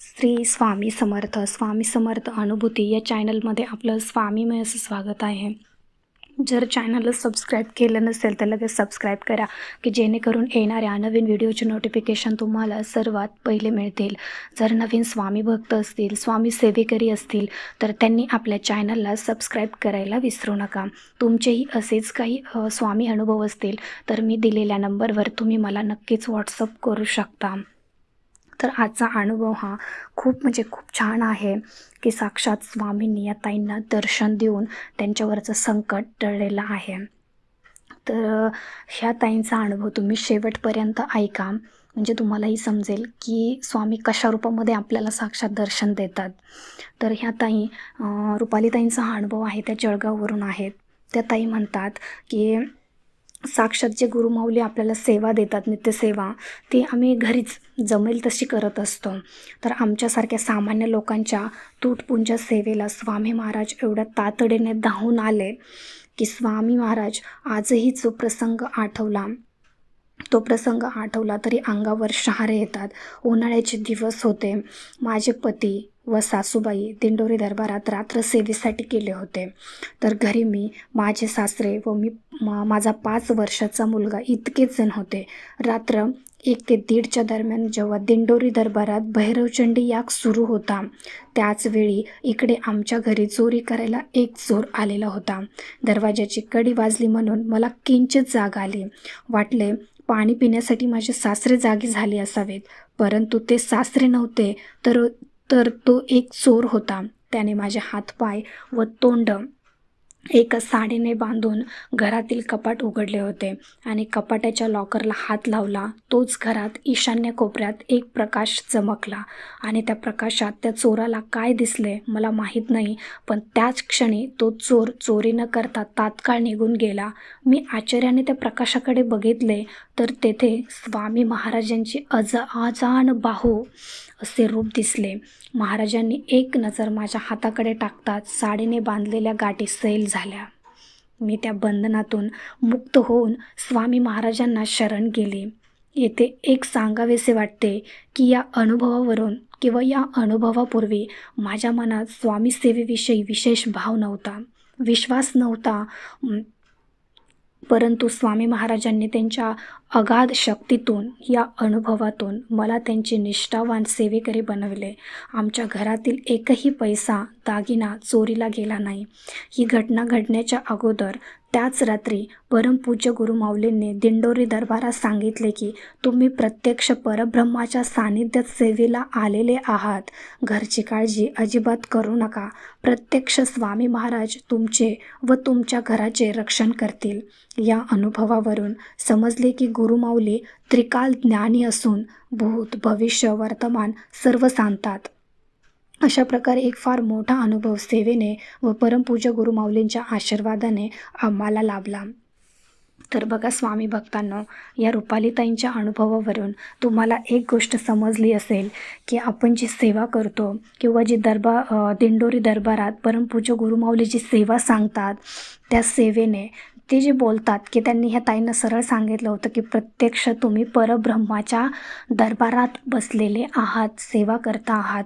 श्री स्वामी समर्थ स्वामी समर्थ अनुभूती या चॅनलमध्ये आपलं स्वामीमय असं स्वागत आहे. जर चॅनलला सबस्क्राईब केलं नसेल तर लगेच सबस्क्राईब करा की जेणेकरून येणाऱ्या नवीन व्हिडिओचे नोटिफिकेशन तुम्हाला सर्वात पहिले मिळतील. जर नवीन स्वामी भक्त असतील स्वामी सेवेकरी असतील तर त्यांनी आपल्या चॅनलला सबस्क्राईब करायला विसरू नका. तुमचेही असेच काही स्वामी अनुभव असतील तर मी दिलेल्या नंबरवर तुम्ही मला नक्कीच व्हॉट्सअप करू शकता. तर आजचा अनुभव हा खूप म्हणजे खूप छान आहे की साक्षात स्वामींनी या ताईंना दर्शन देऊन त्यांच्यावरचं संकट टळलेलं आहे. तर ह्या ताईंचा अनुभव तुम्ही शेवटपर्यंत ऐका. म्हणजे तुम्हालाही समजेल की स्वामी कशा रूपामध्ये आपल्याला साक्षात दर्शन देतात. तर ह्या ताई रुपाली ताईंचा हा अनुभव आहे त्या जळगाववरून आहेत. त्या ताई म्हणतात की साक्षात जे गुरुमाऊली आपल्याला सेवा देतात नित्यसेवा ती आम्ही घरीच जमेल तशी करत असतो. तर आमच्यासारख्या सामान्य लोकांच्या तुटपुंच्या सेवेला स्वामी महाराज एवढ्या तातडीने धावून आले की स्वामी महाराज आजही जो प्रसंग आठवला तो प्रसंग आठवला तरी अंगावर शहारे येतात. उन्हाळ्याचे दिवस होते. माझे पती व सासूबाई दिंडोरी दरबारात रात्र सेवेसाठी गेले होते. तर घरी मी माझे सासरे व मी मा माझा पाच वर्षाचा मुलगा इतकेच जण होते. रात्र एक ते दीडच्या दरम्यान जेव्हा दिंडोरी दरबारात भैरवचंडी याग सुरू होता त्याचवेळी इकडे आमच्या घरी चोरी करायला एक चोर आलेला होता. दरवाजाची कडी वाजली म्हणून मला किंचित जाग आली. वाटले पाणी पिण्यासाठी माझे सासरे जागे झाले असावेत परंतु ते सासरे नव्हते तर तर तो एक चोर होता. त्याने माझे हातपाय व तोंड एका साडीने बांधून घरातील कपाट उघडले होते आणि कपाटाच्या लॉकरला हात लावला. तोच घरात ईशान्य कोपऱ्यात एक प्रकाश चमकला आणि त्या प्रकाशात त्या चोराला काय दिसले मला माहीत नाही पण त्याच क्षणी तो चोर चोरी न करता तात्काळ निघून गेला. मी आश्चर्याने त्या प्रकाशाकडे बघितले तर तेथे स्वामी महाराजांची अज आजान बाहू असे रूप दिसले. महाराजांनी एक नजर माझ्या हाताकडे टाकताच साडीने बांधलेल्या गाठी सैल झाल्या. मी त्या बंधनातून मुक्त होऊन स्वामी महाराजांना शरण गेले. येथे एक सांगावेसे वाटते की या अनुभवावरून किंवा या अनुभवापूर्वी माझ्या मनात स्वामी सेवेविषयी विशेष भाव नव्हता. विश्वास नव्हता. परंतु स्वामी महाराजांनी त्यांच्या अगाध शक्तीतून या अनुभवातून मला त्यांचे निष्ठावान सेवेकरी बनवले. आमच्या घरातील एकही पैसा दागिना चोरीला गेला नाही. ही घटना घडण्याच्या अगोदर त्याच रात्री परमपूज्य गुरुमाऊलींनी दिंडोरी दरबारात सांगितले की तुम्ही प्रत्यक्ष परब्रह्माच्या सानिध्यात सेवेला आलेले आहात. घरची काळजी अजिबात करू नका. प्रत्यक्ष स्वामी महाराज तुमचे व तुमच्या घराचे रक्षण करतील. या अनुभवावरून समजले की गुरुमाऊली त्रिकाल ज्ञानी असून भूत भविष्य वर्तमान सर्व सांगतात. अशा प्रकारे एक फार मोठा अनुभव सेवेने व परमपूज्य गुरुमाऊलींच्या आशीर्वादाने आम्हाला लाभला. तर बघा स्वामी भक्तांनो या रुपालीताईंच्या अनुभवावरून तुम्हाला एक गोष्ट समजली असेल की आपण जी सेवा करतो किंवा जी दरबार दिंडोरी दरबारात परमपूज्य गुरुमाऊली जी सेवा सांगतात त्या सेवेने ते जे बोलतात की त्यांनी ह्या ताईंना सरळ सांगितलं होतं की प्रत्यक्ष तुम्ही परब्रह्माच्या दरबारात बसलेले आहात सेवा करता आहात.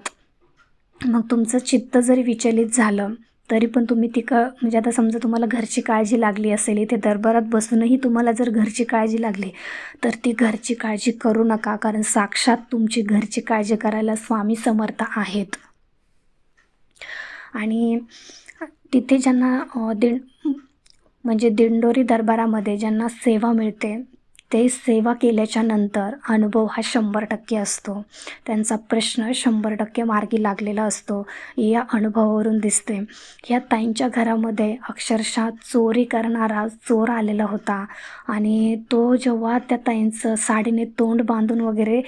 मग तुमचं चित्त जरी विचलित झालं तरी पण तुम्ही तिक म्हणजे आता समजा तुम्हाला घरची काळजी लागली असेल इथे दरबारात बसूनही तुम्हाला जर घरची काळजी लागली तर ती घरची काळजी करू नका कारण साक्षात तुमची घरची काळजी करायला स्वामी समर्थ आहेत. आणि तिथे ज्यांना अ, दिंड म्हणजे दिंडोरी दरबारामध्ये ज्यांना सेवा मिळते ते सेवा केल्याच्यानंतर अनुभव हा शंभर टक्के असतो. त्यांचा प्रश्न शंभर टक्के मार्गी लागलेला असतो. या अनुभवावरून दिसते ह्या ताईंच्या घरामध्ये अक्षरशः चोरी करणारा चोर आलेला होता. आणि तो जेव्हा त्या ताईंचं साडीने तोंड बांधून वगैरे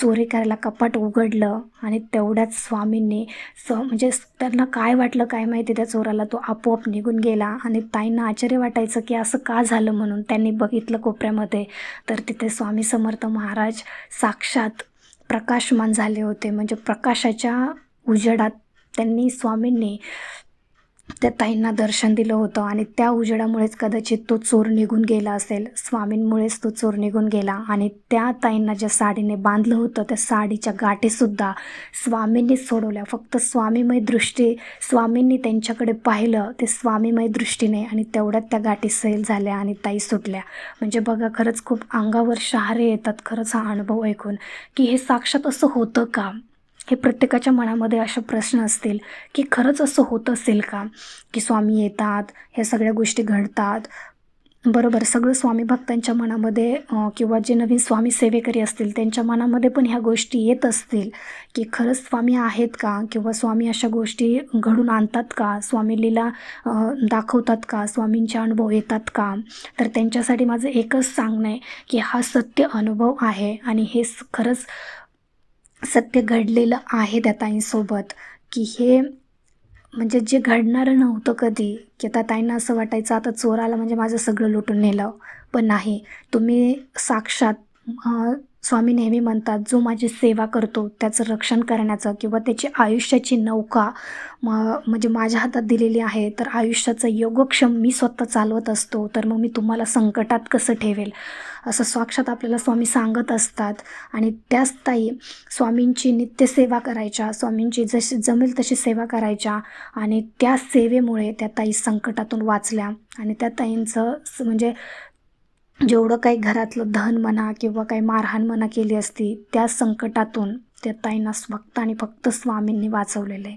चोरी करायला कपाट उघडलं आणि तेवढ्याच स्वामींनी स म्हणजे त्यांना काय वाटलं काय माहिती त्या चोराला तो आपोआप निघून गेला. आणि ताईंना आश्चर्य वाटायचं की असं का झालं म्हणून त्यांनी बघितलं कोपऱ्यामध्ये. तर तिथे स्वामी समर्थ महाराज साक्षात प्रकाशमान झाले होते. म्हणजे प्रकाशाच्या उजेडात त्यांनी स्वामींनी त्या ताईंना दर्शन दिलं होतं आणि त्या उजेडामुळेच कदाचित तो चोर निघून गेला असेल. स्वामींमुळेच तो चोर निघून गेला आणि त्या ताईंना ज्या साडीने बांधलं होतं त्या साडीच्या गाठीसुद्धा स्वामींनी सोडवल्या. फक्त स्वामीमय दृष्टी स्वामींनी त्यांच्याकडे पाहिलं ते स्वामीमय दृष्टीने आणि तेवढ्यात त्या गाठी सैल झाल्या आणि ताई सुटल्या. म्हणजे बघा खरंच खूप अंगावर शहारे येतात. खरंच हा अनुभव ऐकून. की हे साक्षात असं होतं का? हे प्रत्येकाच्या मनामध्ये असे प्रश्न असतील की खरंच असं होत असेल का? की स्वामी येतात ह्या सगळ्या गोष्टी घडतात. बरोबर सगळं स्वामी भक्तांच्या मनामध्ये किंवा जे नवीन स्वामी सेवेकरी असतील त्यांच्या मनामध्ये पण ह्या गोष्टी येत असतील की खरंच स्वामी आहेत का? किंवा स्वामी अशा गोष्टी घडून आणतात का? स्वामी लीला दाखवतात का? स्वामींचे अनुभव येतात का? तर त्यांच्यासाठी माझं एकच सांगणं आहे की हा सत्य अनुभव आहे आणि हे स- खरंच सत्य घडलेलं आहे त्या ताईंसोबत की हे म्हणजे जे घडणारं नव्हतं कधी की आता ताईंना असं वाटायचं आता चोर आला म्हणजे माझं सगळं लुटून नेलं. पण नाही तुम्ही साक्षात स्वामी नेहमी म्हणतात जो माझी सेवा करतो त्याचं रक्षण करण्याचं किंवा त्याची आयुष्याची नौका म म्हणजे माझ्या हातात दिलेली आहे तर आयुष्याचं योगक्षम मी स्वतः चालवत असतो तर मग मी तुम्हाला संकटात कसं ठेवेल? असं साक्षात आपल्याला स्वामी सांगत असतात. आणि त्याच ताई स्वामींची नित्यसेवा करायच्या स्वामींची जशी जमेल तशी सेवा करायच्या आणि त्या सेवेमुळे त्या ताई संकटातून वाचल्या. आणि त्या ताईंचं स- म्हणजे जेवढं काही घरातलं धन म्हणा किंवा काही मारहाण म्हणा केली असती त्या संकटातून त्या ताईंना फक्त आणि फक्त स्वामींनी वाचवलेलं आहे.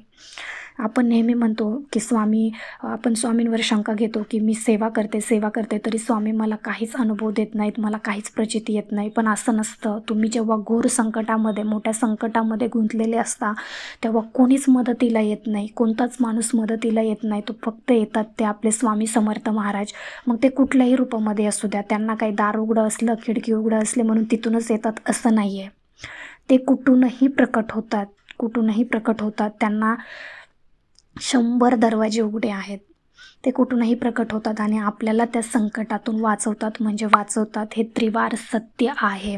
आपण नेहमी म्हणतो की स्वामी आपण स्वामींवर शंका घेतो की मी सेवा करते सेवा करते तरी स्वामी मला काहीच अनुभव देत नाहीत मला काहीच प्रचिती येत नाही. पण असं नसतं. तुम्ही जेव्हा घोर संकटामध्ये मोठ्या संकटामध्ये गुंतलेले असता तेव्हा कोणीच मदतीला येत नाही. कोणताच माणूस मदतीला येत नाही. तो फक्त येतात ते आपले स्वामी समर्थ महाराज. मग ते कुठल्याही रूपामध्ये असू द्या. त्यांना काही दार उघडं असलं खिडकी उघडं असले म्हणून तिथूनच येतात असं नाही आहे ते कुठूनही प्रकट होतात कुठूनही प्रकट होतात त्यांना शंभर दरवाजे उघडे आहेत. ते कुठूनही प्रकट होतात आणि आपल्याला त्या संकटातून वाचवतात म्हणजे वाचवतात हे त्रिवार सत्य आहे.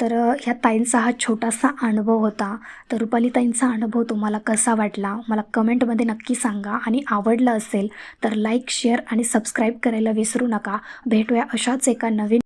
तर ह्या ताईंचा हा छोटासा अनुभव होता. तर रुपाली ताईंचा अनुभव तुम्हाला कसा वाटला? मला कमेंटमध्ये नक्की सांगा. आणि आवडलं असेल तर लाईक शेअर आणि सबस्क्राईब करायला विसरू नका. भेटूया अशाच एका नवीन